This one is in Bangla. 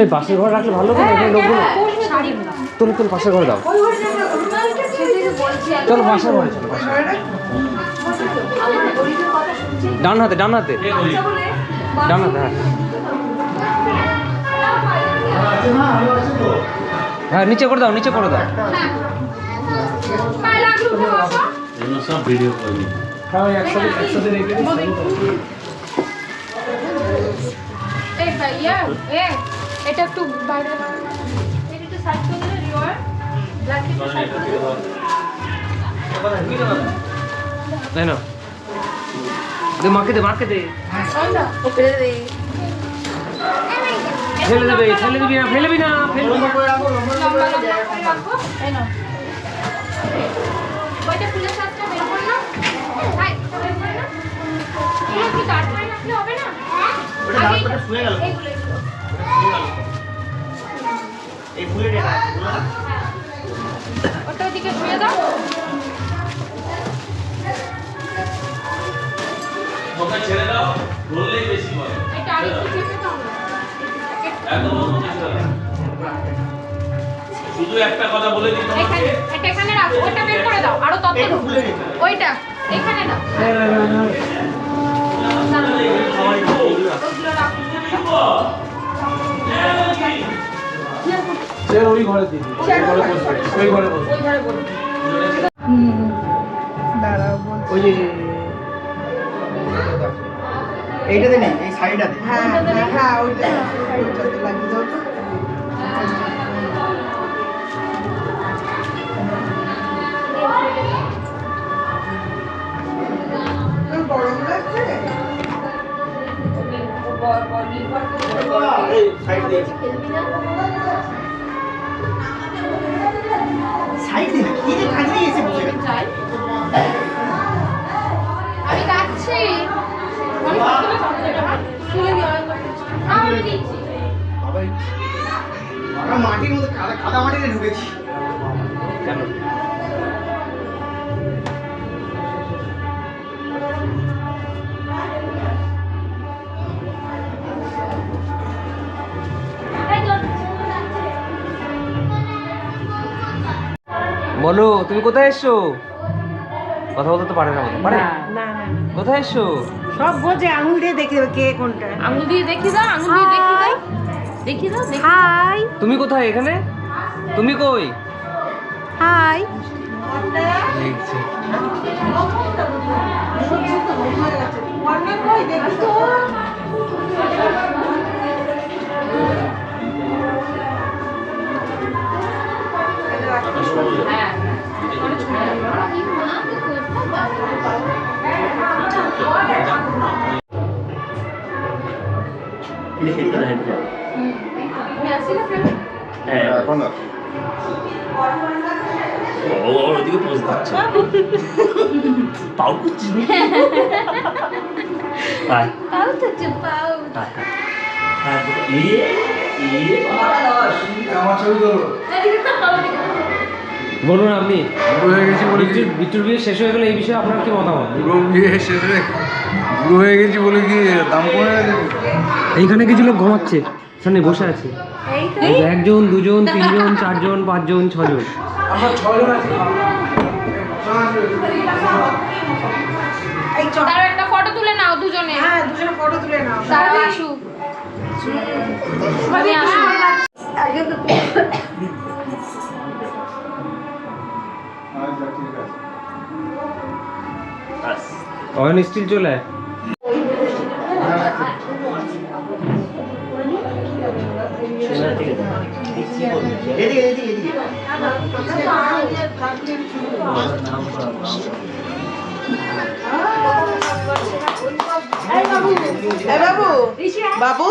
এই পাশের ঘরে রাখলে ভালো লোকগুলো। তুমি তুমি পাশের ঘরে দাও। চলো, পাশের ঘরে চলো। ডান হাতে ডান হাতে। ডান হাতে হ্যাঁ। হ্যাঁ নিচে করে দাও, নিচে করে দাও। সব ভিডিও করবি হ্যাঁ একসাথে একসাথে রেখে এই ভাইয়া এ এটা একটু বাইরে। এটা একটু সাইড করে দিলে রিওয়ার ব্ল্যাক একটু সাইড করে দিলে তাই না দে মাকে দে মাকে দে ফেলে দেবে ফেলে দিবি না ফেলবি না ফেলবি না রাখো। এই ওইটা ফুলের সাজটা বের কর না হাই বের করে না এই কি কাট করে রাখলে হবে না? ওটা? ওটা ওদিকে ঘুরে দাও। ওকে ছেড়ে দাও বললেই বেশি বলে এটা চেপে দাও একদম না। শুধু একটা কথা বলে দিই তোমাকে এখানে রাখো ওটা বের করে দাও আরও তত। ওইটা এখানে সে ওই ঘরে দিবি ওই ঘরে বসবে ওই ঘরে বসবে ওই যে এইটাতে নেই এই সাইডটাতে। হ্যাঁ হ্যাঁ ওইটা ওইটাতে লাগিয়ে দাও আমি যাচ্ছি। আমি দিচ্ছি বাবা মাটির মধ্যে কাদা কাদা মাটিতে ঢুকেছি। কেন? বলো তুমি কোথায় এসছো কথা বলতে তো পারে না। পারে? না কোথায় এসছো সব বোঝে আঙুল দিয়ে দেখে কে কোনটা। আঙুল দিয়ে দেখি দাও আঙুল দিয়ে দেখি দাও। দেখি দাও দেখি হাই। তুমি কোথায় এখানে? তুমি কই? হাই। দেখছি। হ্যাঁ। এখন ও ওদিকে পোজ দিচ্ছে পাউ করছিস আয়। পাও তো পাও। আয় হ্যাঁ বলুন আপনি। হয়ে বিট্টুর- বিয়ে শেষ হয়ে গেলে এই বিষয়ে আপনার কি মতামত? বিয়ে শেষে বুড়ো হয়ে গেছি বলে কি দাম কমে গেছে? এইখানে কিছু লোক ঘুমাচ্ছে সামনে বসে আছে। একজন দুজন তিনজন চারজন পাঁচজন ছজন। আমরা ছয়জন আছি। এই চল। তার একটা ফটো তুলে নাও দুজনে। হ্যাঁ দুজনে ফটো তুলে নাও। তারা আসুক আমি আসুক আচ্ছা ঠিক আছে। অয়ন স্টিল চলে এই বাবু বাবু